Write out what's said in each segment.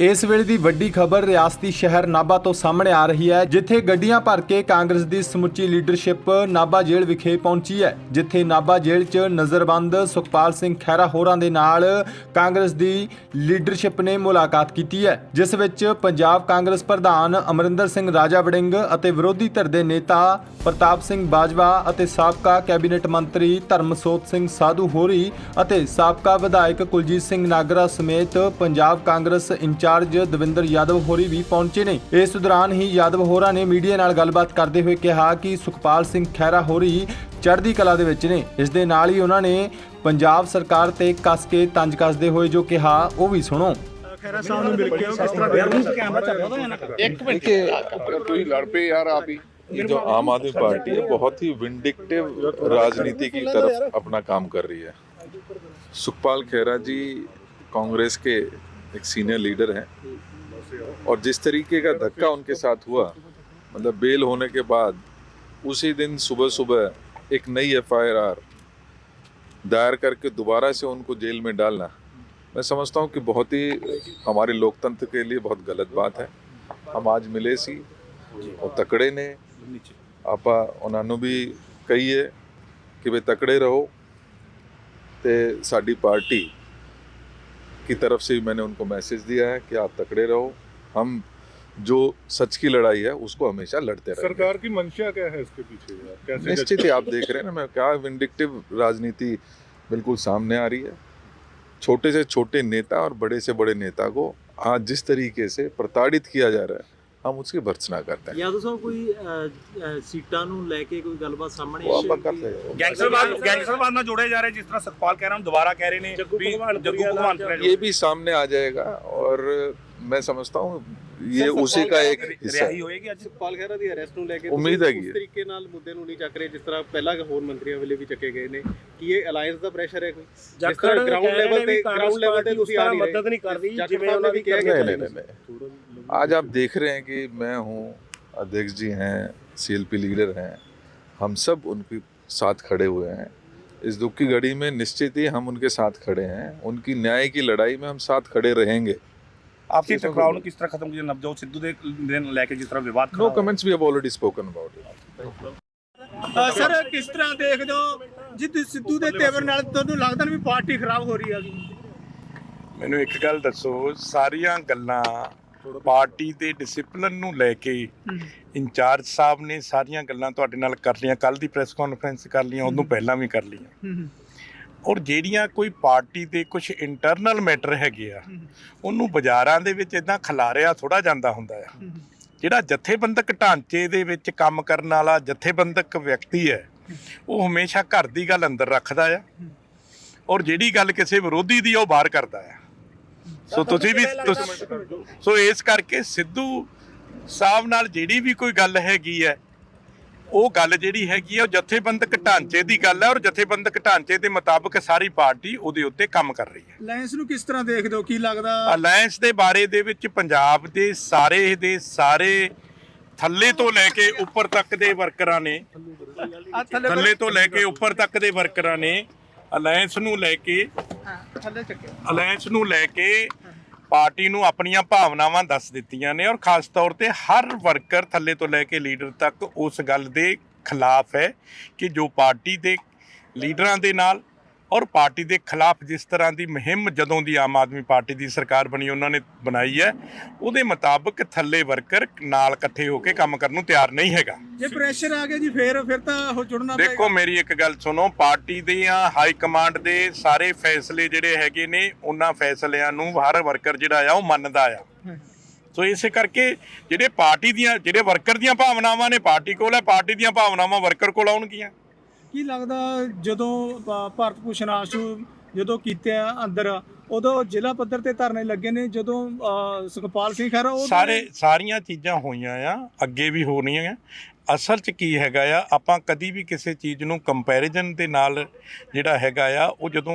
ਇਸ ਵੇਲੇ ਦੀ ਵੱਡੀ ਖਬਰ ਰਿਆਸਤੀ ਸ਼ਹਿਰ ਨਾਭਾ ਤੋਂ ਸਾਹਮਣੇ ਆ ਰਹੀ ਹੈ, ਜਿੱਥੇ ਗੱਡੀਆਂ ਭਰ ਕੇ ਕਾਂਗਰਸ ਦੀ ਸਮੁੱਚੀ ਲੀਡਰਸ਼ਿਪ ਨਾਭਾ ਜੇਲ੍ਹ ਵਿਖੇ ਪਹੁੰਚੀ ਹੈ, ਜਿੱਥੇ ਨਾਭਾ ਜੇਲ੍ਹ 'ਚ ਨਜ਼ਰਬੰਦ ਸੁਖਪਾਲ ਸਿੰਘ ਖਹਿਰਾ ਹੋਰਾਂ ਦੇ ਨਾਲ ਕਾਂਗਰਸ ਦੀ ਲੀਡਰਸ਼ਿਪ ਨੇ ਮੁਲਾਕਾਤ ਕੀਤੀ ਹੈ, ਜਿਸ ਵਿੱਚ ਪੰਜਾਬ ਕਾਂਗਰਸ ਪ੍ਰਧਾਨ ਅਮਰਿੰਦਰ ਸਿੰਘ ਰਾਜਾ ਵੜਿੰਗ ਅਤੇ ਵਿਰੋਧੀ ਧਿਰ ਦੇ ਨੇਤਾ ਪ੍ਰਤਾਪ ਸਿੰਘ ਬਾਜਵਾ ਅਤੇ ਸਾਬਕਾ ਕੈਬਨਿਟ ਮੰਤਰੀ ਧਰਮਸੋਤ ਸਿੰਘ ਸਾਧੂ ਹੋਰੀ ਅਤੇ ਸਾਬਕਾ ਵਿਧਾਇਕ ਕੁਲਜੀਤ ਸਿੰਘ ਨਾਗਰਾ ਸਮੇਤ ਪੰਜਾਬ ਕਾਂਗਰਸ ਇੰਚਾਰਜ ਦਵਿੰਦਰ ਯਾਦਵ ਹੋਰੀ ਵੀ ਪਹੁੰਚੇ ਨੇ ਇਸ ਦੌਰਾਨ ਹੀ ਯਾਦਵ ਹੋਰਾਂ ਨੇ ਮੀਡੀਆ ਨਾਲ ਗੱਲਬਾਤ ਕਰਦੇ ਹੋਏ ਕਿਹਾ ਕਿ ਸੁਖਪਾਲ ਸਿੰਘ ਖਹਿਰਾ ਹੋਰੀ ਚੜ੍ਹਦੀ ਕਲਾ ਦੇ ਵਿੱਚ ਨੇ ਇਸ ਦੇ ਨਾਲ ਹੀ ਉਹਨਾਂ ਨੇ ਪੰਜਾਬ ਸਰਕਾਰ ਤੇ ਕੱਸ ਕੇ ਤੰਜ ਕੱਸਦੇ ਹੋਏ ਜੋ ਕਿਹਾ ਉਹ ਵੀ ਸੁਣੋ ਖੈਰਾ ਸਾਹਿਬ ਨੂੰ ਮਿਲ ਕੇ ਉਹ ਕਿਸ ਤਰ੍ਹਾਂ ਦੇ ਕੈਮਰਾ ਚੱਲ ਰਿਹਾ ਉਹਦਾ देखिए तो ही लड़ पे यार आप ही ये जो आम आदमी पार्टी है बहुत ही विंडिक्टिव राजनीति की तरफ अपना काम कर रही है सुखपाल खेरा जी कांग्रेस के एक सीनियर लीडर हैं। और जिस तरीके का धक्का उनके साथ हुआ मतलब बेल होने के बाद, उसी दिन सुबह सुबह एक नई एफआईआर दायर करके दोबारा से उनको जेल में डालना, मैं समझता हूँ कि बहुत ही हमारे लोकतंत्र के लिए बहुत गलत बात है। हम आज मिले सी, और तकड़े ने, आपा उन्होंने भी कही है कि वे तकड़े रहो तो साड़ी पार्टी की तरफ़ से मैंने उनको मैसेज दिया है कि आप तकड़े रहो। हम जो सच की लड़ाई है उसको हमेशा लड़ते रहे सरकार की मंशा क्या है इसके पीछे? यार कैसे निश्चित ही आप देख रहे हैं ना मैं क्या विंडिक्टिव राजनीति बिल्कुल सामने आ रही है। छोटे से छोटे नेता और बड़े से बड़े नेता को आज जिस तरीके से प्रताड़ित किया जा रहा है हम उसकी भर्त्सना करते हैं ਯਾਦਵ ਸਾਹਿਬ ਕੋਈ ਅਹ, ਅਹ, ਸੀਟਾਂ ਨੂੰ ਲੈ ਕੇ ਕੋਈ ਗੱਲਬਾਤ ਸਾਹਮਣੇ वो ਆਈ आप ਹੈ कर ਕਿ- रहे हो ਗੈਂਗਸਟਰਵਾਦ ਗੈਂਗਸਟਰਵਾਦ ਨਾਲ ਜੋੜੇ ਜਾ ਰਹੇ ਜਿਸ ਤਰ੍ਹਾਂ ਸਤਪਾਲ ਕਹਿ ਰਹੇ ਹਨ ਦੁਬਾਰਾ ਕਹਿ ਰਹੇ ਨੇ ਵੀ ਜੱਗੂ ਭਗਵਾਨ ये भी सामने आ जाएगा और मैं समझता हूँ ये उसी का एक हिस्सा ਰਿਹਾਈ है ਹੋਏਗੀ ਅੱਜ ਸੁਖਪਾਲ ਖਹਿਰਾ ਦੀ ਅਰੈਸਟ ਨੂੰ ਲੈ ਕੇ ਉਮੀਦ ਤੁਸੀਂ ਹੈਗੀ ਹੈ। ਉਸ ਤਰੀਕੇ ਨਾਲ ਮੁੱਦੇ ਨੂੰ ਨਹੀਂ ਚੱਕ ਰਹੇ ਜਿਸ ਤਰ੍ਹਾਂ ਪਹਿਲਾਂ ਹੋਰ ਮੰਤਰੀਆਂ ਵੇਲੇ ਵੀ ਚੱਕੇ ਗਏ ਨੇ ਕਿ ਇਹ ਅਲਾਈਅੰਸ ਦਾ ਪ੍ਰੈਸ਼ਰ ਹੈ ਕੋਈ ਜਿਸ ਤਰ੍ਹਾਂ ਗਰਾਊਂਡ ਲੈਵਲ ਤੇ ਗਰਾਊਂਡ ਲੈਵਲ ਤੇ ਤੁਸੀਂ ਆ ਨਹੀਂ ਰਹੇ ਮਦਦ ਨਹੀਂ ਕਰਦੀ ਜਿਵੇਂ ਉਹਨਾਂ ਵੀ ਕਿਹਾ नहीं ਕਿ नहीं नहीं नहीं आज आप देख रहे हैं कि मैं हूँ अध्यक्ष जी हैं सीएलपी लीडर हैं हम सब उनके साथ खड़े हुए हैं इस दुख की घड़ी में निश्चित ही हम उनके साथ खड़े हैं उनकी न्याय की लड़ाई में हम साथ खड़े रहेंगे ਆਪਸੀ ਟਕਰਾਅ ਨੂੰ ਕਿਸ ਤਰ੍ਹਾਂ ਖਤਮ ਕੀਤਾ ਨਵਜੋਤ ਸਿੱਧੂ ਦੇ ਦੇ ਨੂੰ ਲੈ ਕੇ ਜਿਸ ਤਰ੍ਹਾਂ ਵਿਵਾਦ ਖੜਾ नो ਹੋਇਆ। Comments we have already spoken about it sir ਕਿਸ ਤਰ੍ਹਾਂ ਦੇਖਦੇ ਹੋ ਜਿੱਦ ਸਿੱਧੂ ਦੇ ਤੇਵਰ ਨਾਲ ਤੁਹਾਨੂੰ ਲੱਗਦਾ ਨਹੀਂ ਵੀ ਪਾਰਟੀ ਖਰਾਬ ਹੋ ਰਹੀ ਹੈਗੀ ਮੈਨੂੰ ਇੱਕ ਗੱਲ ਦੱਸੋ ਸਾਰੀਆਂ ਗੱਲਾਂ ਪਾਰਟੀ ਦੇ ਡਿਸਪਲਿਨ ਨੂੰ ਲੈ ਕੇ ਇੰਚਾਰਜ ਸਾਹਿਬ ਨੇ ਸਾਰੀਆਂ ਗੱਲਾਂ ਤੁਹਾਡੇ ਨਾਲ ਕਰ ਲਈਆਂ। ਕੱਲ ਦੀ ਪ੍ਰੈਸ ਕਾਨਫਰੰਸ ਕਰ ਲਈਆਂ ਉਦੋਂ ਪਹਿਲਾਂ ਵੀ ਕਰ ਲਈਆਂ। ਔਰ ਜਿਹੜੀਆਂ ਕੋਈ ਪਾਰਟੀ ਦੇ ਕੁਝ ਇੰਟਰਨਲ ਮੈਟਰ ਹੈਗੇ ਆ ਉਹਨੂੰ ਬਾਜ਼ਾਰਾਂ ਦੇ ਵਿੱਚ ਇਦਾਂ ਖਿਲਾਰਿਆ ਥੋੜਾ ਜਾਂਦਾ ਹੁੰਦਾ ਆ। ਜਿਹੜਾ ਜਥੇਬੰਦਕ ਢਾਂਚੇ ਦੇ ਵਿੱਚ ਕੰਮ ਕਰਨ ਵਾਲਾ ਜਥੇਬੰਦਕ ਵਿਅਕਤੀ ਹੈ ਉਹ ਹਮੇਸ਼ਾ ਘਰ ਦੀ ਗੱਲ ਅੰਦਰ ਰੱਖਦਾ ਆ। ਔਰ ਜਿਹੜੀ ਗੱਲ ਕਿਸੇ ਵਿਰੋਧੀ ਦੀ ਉਹ ਬਾਹਰ ਕਰਦਾ ਆ। ਸੋ ਤੁਸੀਂ ਵੀ ਤੁਸ- ਸੋ ਇਸ ਕਰਕੇ ਸਿੱਧੂ ਸਾਹਿਬ ਨਾਲ ਜਿਹੜੀ ਵੀ ਕੋਈ ਗੱਲ ਹੈਗੀ ਹੈ ਉਹ ਗੱਲ ਜਿਹੜੀ ਹੈਗੀ ਹੈ ਉਹ ਜਥੇਬੰਦਕ ਢਾਂਚੇ ਦੀ ਗੱਲ ਹੈ ਔਰ ਜਥੇਬੰਦਕ ਢਾਂਚੇ ਦੇ ਮੁਤਾਬਕ ਸਾਰੀ ਪਾਰਟੀ ਉਹਦੇ ਉੱਤੇ ਕੰਮ ਕਰ ਰਹੀ ਹੈ। ਅਲਾਈਅੰਸ ਨੂੰ ਕਿਸ ਤਰ੍ਹਾਂ ਦੇਖਦੇ ਹੋ? ਕੀ ਲੱਗਦਾ? ਅਲਾਈਅੰਸ ਦੇ ਬਾਰੇ ਦੇ ਵਿੱਚ ਪੰਜਾਬ ਦੇ ਸਾਰੇ ਦੇ ਸਾਰੇ ਥੱਲੇ ਤੋਂ ਲੈ ਕੇ ਉੱਪਰ ਤੱਕ ਦੇ ਵਰਕਰਾਂ ਨੇ ਥੱਲੇ ਤੋਂ ਲੈ ਕੇ ਉੱਪਰ ਤੱਕ ਦੇ ਵਰਕਰਾਂ ਨੇ ਅਲਾਈਅੰਸ ਨੂੰ ਲੈ ਕੇ ਥੱਲੇ ਚੱਕਿਆ। ਅਲਾਈਅੰਸ ਨੂੰ ਲੈ ਕੇ ਪਾਰਟੀ ਨੂੰ ਆਪਣੀਆਂ ਭਾਵਨਾਵਾਂ ਦੱਸ ਦਿੱਤੀਆਂ ਨੇ ਔਰ ਖਾਸ ਤੌਰ ਤੇ ਹਰ ਵਰਕਰ ਥੱਲੇ ਤੋਂ ਲੈ ਕੇ ਲੀਡਰ ਤੱਕ ਉਸ ਗੱਲ ਦੇ ਖਿਲਾਫ ਹੈ ਕਿ ਜੋ ਪਾਰਟੀ ਦੇ ਲੀਡਰਾਂ ਦੇ ਨਾਲ ਔਰ ਪਾਰਟੀ ਦੇ ਖਿਲਾਫ ਜਿਸ ਤਰ੍ਹਾਂ ਦੀ ਮੁਹਿੰਮ ਜਦੋਂ ਦੀ ਆਮ ਆਦਮੀ ਪਾਰਟੀ ਦੀ ਸਰਕਾਰ ਬਣੀ ਉਹਨਾਂ ਨੇ ਬਣਾਈ ਹੈ ਉਹਦੇ ਮੁਤਾਬਕ ਥੱਲੇ ਵਰਕਰ ਨਾਲ ਇਕੱਠੇ ਹੋ ਕੇ ਕੰਮ ਕਰਨ ਨੂੰ ਤਿਆਰ ਨਹੀਂ ਹੈਗਾ। ਜੇ ਪ੍ਰੈਸ਼ਰ ਆ ਗਿਆ ਜੀ ਫੇਰ ਫਿਰ ਤਾਂ ਉਹ ਜੁੜਨਾ ਦੇਖੋ ਮੇਰੀ ਇੱਕ ਗੱਲ ਸੁਣੋ ਪਾਰਟੀ ਦੀਆਂ ਹਾਈ ਕਮਾਂਡ ਦੇ ਸਾਰੇ ਫੈਸਲੇ ਜਿਹੜੇ ਹੈਗੇ ਨੇ ਉਹਨਾਂ ਫੈਸਲਿਆਂ ਨੂੰ ਹਰ ਵਰਕਰ ਜਿਹੜਾ ਆ ਉਹ ਮੰਨਦਾ ਆ। ਸੋ ਇਸੇ ਕਰਕੇ ਜਿਹੜੇ ਪਾਰਟੀ ਦੀਆਂ ਜਿਹੜੇ ਵਰਕਰ ਦੀਆਂ ਭਾਵਨਾਵਾਂ ਨੇ ਪਾਰਟੀ ਕੋਲ ਹੈ ਪਾਰਟੀ ਦੀਆਂ ਭਾਵਨਾਵਾਂ ਵਰਕਰ ਕੋਲ ਆਉਣਗੀਆਂ। ਕੀ ਲੱਗਦਾ ਜਦੋਂ ਭ- ਭਾਰਤ ਭੂਸ਼ਣ ਆਸ਼ੂ ਜਦੋਂ ਕੀਤੇ ਆ ਅੰਦਰ ਉਦੋਂ ਜ਼ਿਲ੍ਹਾ ਪੱਧਰ ਤੇ ਧਰਨੇ ਲੱਗੇ ਨੇ ਜਦੋਂ ਸੁਖਪਾਲ ਸਿੰਘ ਖਹਿਰਾ ਉਹ ਸਾਰੇ ਸਾਰੀਆਂ ਚੀਜ਼ਾਂ ਹੋਈਆਂ ਆ ਅੱਗੇ ਵੀ ਹੋਣੀਆਂ ਆ। ਅਸਲ 'ਚ ਕੀ ਹੈਗਾ ਆ ਆਪਾਂ ਕਦੀ ਵੀ ਕਿਸੇ ਚੀਜ਼ ਨੂੰ ਕੰਪੈਰੀਜ਼ਨ ਦੇ ਨਾਲ ਜਿਹੜਾ ਹੈਗਾ ਆ ਉਹ ਜਦੋਂ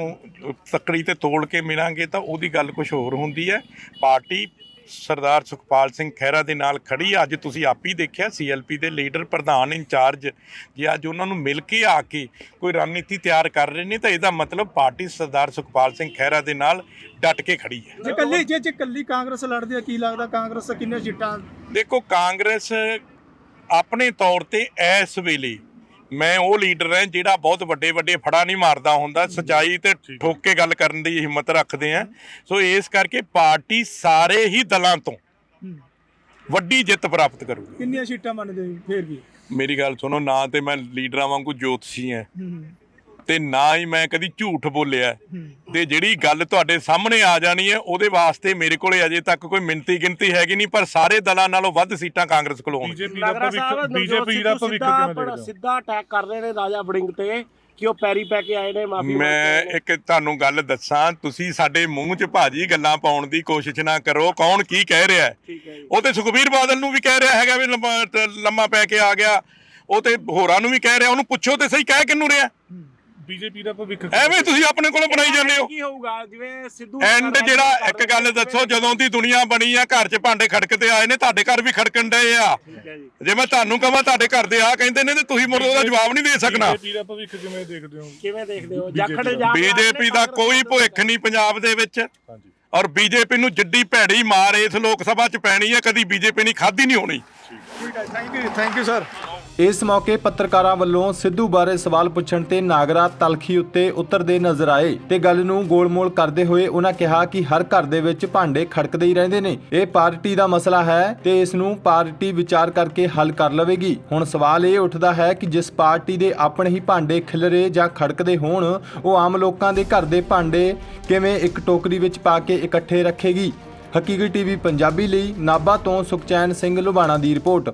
ਤੱਕੜੀ ਤੇ ਤੋੜ ਕੇ ਮਿਲਾਂਗੇ ਤਾਂ ਉਹਦੀ ਗੱਲ ਕੁਝ ਹੋਰ ਹੁੰਦੀ ਹੈ। ਪਾਰਟੀ ਸਰਦਾਰ ਸੁਖਪਾਲ ਸਿੰਘ ਖਹਿਰਾ ਦੇ ਨਾਲ ਖੜੀ। ਅੱਜ ਤੁਸੀਂ ਆਪ ਹੀ ਦੇਖਿਆ ਸੀਐਲਪੀ ਦੇ ਲੀਡਰ ਪ੍ਰਧਾਨ ਇੰਚਾਰਜ ਜੇ ਅੱਜ ਉਹਨਾਂ ਨੂੰ ਮਿਲ ਕੇ ਆ ਕੇ ਕੋਈ ਰਣਨੀਤੀ ਤਿਆਰ ਕਰ ਰਹੇ ਨੇ ਤਾਂ ਇਹਦਾ ਮਤਲਬ ਪਾਰਟੀ ਸਰਦਾਰ ਸੁਖਪਾਲ ਸਿੰਘ ਖਹਿਰਾ ਦੇ ਨਾਲ ਡਟ ਕੇ ਖੜੀ ਹੈ ਜੇ ਕੱਲੀ ਜੇ ਜੇ ਕੱਲੀ ਕਾਂਗਰਸ ਲੜਦੀ ਆ ਕੀ ਲੱਗਦਾ ਕਾਂਗਰਸ ਕਿੰਨੇ ਸੀਟਾਂ ਦੇਖੋ ਕਾਂਗਰਸ ਆਪਣੇ ਤੌਰ ਤੇ ਇਸ ਵੇਲੇ ਮੈਂ ਉਹ ਲੀਡਰ ਹਾਂ ਜਿਹੜਾ ਬਹੁਤ ਵੱਡੇ ਵੱਡੇ ਫੜਾ ਨਹੀਂ ਮਾਰਦਾ ਹੁੰਦਾ ਸਚਾਈ ਤੇ ਠੋਕ ਕੇ ਗੱਲ ਕਰਨ ਦੀ ਹਿੰਮਤ ਰੱਖਦੇ ਆ ਸੋ ਇਸ ਕਰਕੇ ਪਾਰਟੀ ਸਾਰੇ ਹੀ ਦਲਾਂ ਤੋਂ ਵੱਡੀ ਜਿੱਤ ਪ੍ਰਾਪਤ ਕਰੂਗੀ। ਕਿੰਨੀਆਂ ਸੀਟਾਂ ਮੰਨਦੇ ਹੋ ਫੇਰ ਵੀ? ਮੇਰੀ ਗੱਲ ਸੁਣੋ ਨਾ ਤੇ ਮੈਂ ਲੀਡਰਾਂ ਵਾਂਗੂ ਜੋਤਸ਼ੀ ਹਾਂ। ਤੇ ਨਾ ਹੀ ਮੈਂ ਕਦੀ ਝੂਠ ਬੋਲਿਆ। ਤੇ ਜਿਹੜੀ ਗੱਲ ਤੁਹਾਡੇ ਸਾਹਮਣੇ ਆ ਜਾਣੀ ਹੈ ਉਹਦੇ ਵਾਸਤੇ ਮੇਰੇ ਕੋਲੇ ਅਜੇ ਤੱਕ ਕੋਈ ਮਿੰਤੀ ਗਿਣਤੀ ਹੈਗੀ ਨਹੀਂ ਪਰ ਸਾਰੇ ਦਲਾਂ ਨਾਲੋਂ ਵੱਧ ਸੀਟਾਂ ਕਾਂਗਰਸ ਕੋਲ ਹੋਣਗੀਆਂ। ਬੀਜੇਪੀ ਦਾ ਭਵਿੱਖ ਬੀਜੇਪੀ ਦਾ ਭਵਿੱਖ ਕਿਵੇਂ ਦੇਖਦੇ ਹੋ? ਸਿੱਧਾ ਅਟੈਕ ਕਰ ਰਹੇ ਨੇ ਰਾਜਾ ਵੜਿੰਗ ਤੇ ਕਿ ਉਹ ਪੈਰੀ ਪੈ ਕੇ ਆਏ ਨੇ ਮਾਫੀ ਮੈਂ ਇੱਕ ਤੁਹਾਨੂੰ ਗੱਲ ਦੱਸਾਂ ਤੁਸੀਂ ਸਾਡੇ ਮੂੰਹ 'ਚ ਭਾਜੀ ਗੱਲਾਂ ਪਾਉਣ ਦੀ ਕੋਸ਼ਿਸ਼ ਨਾ ਕਰੋ ਕੌਣ ਕੀ ਕਹਿ ਰਿਹਾ ਹੈ? ਠੀਕ ਹੈ ਜੀ। ਉਹ ਤੇ ਸੁਖਬੀਰ ਬਾਦਲ ਨੂੰ ਵੀ ਕਹਿ ਰਿਹਾ ਹੈਗਾ ਵੀ ਲੰਮਾ ਪੈ ਕੇ ਆ ਗਿਆ ਉਹ ਤੇ ਹੋਰਾਂ ਨੂੰ ਵੀ ਕਹਿ ਰਿਹਾ ਉਹਨੂੰ ਪੁੱਛੋ ਤੇ ਸਹੀ ਕਹਿ ਕਿੰਨੂੰ ਰਿਹਾ? ਬੀਜੇਪੀ ਦਾ ਭਵਿੱਖ ਐਵੇਂ ਤੁਸੀਂ ਆਪਣੇ ਕੋਲੋਂ ਬਣਾਈ ਜਾਂਦੇ ਹੋ। ਕੀ ਹੋਊਗਾ? ਜਿਵੇਂ ਸਿੱਧੂ ਐਂਡ ਜਿਹੜਾ ਇੱਕ ਗੱਲ ਦੱਸੋ ਜਦੋਂ ਦੀ ਦੁਨੀਆ ਬਣੀ ਆ ਘਰ 'ਚ ਭਾਂਡੇ ਖੜਕਦੇ ਆਏ ਨੇ ਤੁਹਾਡੇ ਘਰ ਵੀ ਖੜਕਣ ਡਏ ਆ। ਠੀਕ ਹੈ ਜੀ। ਜੇ ਮੈਂ ਤੁਹਾਨੂੰ ਕਹਾਂ ਤੁਹਾਡੇ ਘਰ ਦੇ ਆ ਕਹਿੰਦੇ ਨੇ ਤੇ ਤੁਸੀਂ ਮੁਰ ਉਹਦਾ ਜਵਾਬ ਨਹੀਂ ਦੇ ਸਕਣਾ। ਬੀਜੇਪੀ ਦਾ ਭਵਿੱਖ ਕਿਵੇਂ ਦੇਖਦੇ ਹੋ? ਕਿਵੇਂ ਦੇਖਦੇ ਹੋ? ਜਾਖੜ ਜਾ ਬੀਜੇਪੀ ਦਾ ਕੋਈ ਭੁੱਖ ਨਹੀਂ ਪੰਜਾਬ ਦੇ ਵਿੱਚ। ਔਰ ਬੀਜੇਪੀ ਨੂੰ ਜਿੱਡੀ ਭੈੜੀ ਮਾਰ ਇਸ ਲੋਕ ਸਭਾ 'ਚ ਪੈਣੀ ਹੈ ਕਦੀ ਬੀਜੇਪੀ ਨਹੀਂ ਖਾਧੀ ਨਹੀਂ ਹੋਣੀ। ਠੀਕ ਹੈ। Thank you thank you sir ਇਸ ਮੌਕੇ ਪੱਤਰਕਾਰਾਂ ਵੱਲੋਂ ਸਿੱਧੂ ਬਾਰੇ ਸਵਾਲ ਪੁੱਛਣ ਤੇ ਨਾਗਰਾ ਤਲਖੀ ਉੱਤੇ ਉਤਰਦੇ ਨਜ਼ਰ ਆਏ ਤੇ ਗੱਲ ਨੂੰ ਗੋਲਮੋਲ ਕਰਦੇ ਹੋਏ ਉਹਨਾਂ ਕਿਹਾ ਕਿ ਹਰ ਘਰ ਦੇ ਵਿੱਚ ਭਾਂਡੇ ਖੜਕਦੇ ਹੀ ਰਹਿੰਦੇ ਨੇ। ਇਹ ਪਾਰਟੀ ਦਾ ਮਸਲਾ ਹੈ ਤੇ ਇਸ ਨੂੰ ਪਾਰਟੀ ਵਿਚਾਰ ਕਰਕੇ ਹੱਲ ਕਰ ਲਵੇਗੀ। ਹੁਣ ਸਵਾਲ ਇਹ ਉੱਠਦਾ ਹੈ ਕਿ ਜਿਸ ਪਾਰਟੀ ਦੇ ਆਪਣੇ ਹੀ ਭਾਂਡੇ ਖਿਲਰੇ ਜਾਂ ਖੜਕਦੇ ਹੋਣ, ਉਹ ਆਮ ਲੋਕਾਂ ਦੇ ਘਰ ਦੇ ਭਾਂਡੇ ਕਿਵੇਂ ਇੱਕ ਟੋਕਰੀ ਵਿੱਚ ਪਾ ਕੇ ਇਕੱਠੇ ਰੱਖੇਗੀ? ਹਕੀਕੀ ਟੀਵੀ ਪੰਜਾਬੀ ਲਈ ਨਾਭਾ ਤੋਂ ਸੁਖਚੈਨ ਸਿੰਘ ਲੁਬਾਣਾ ਦੀ ਰਿਪੋਰਟ।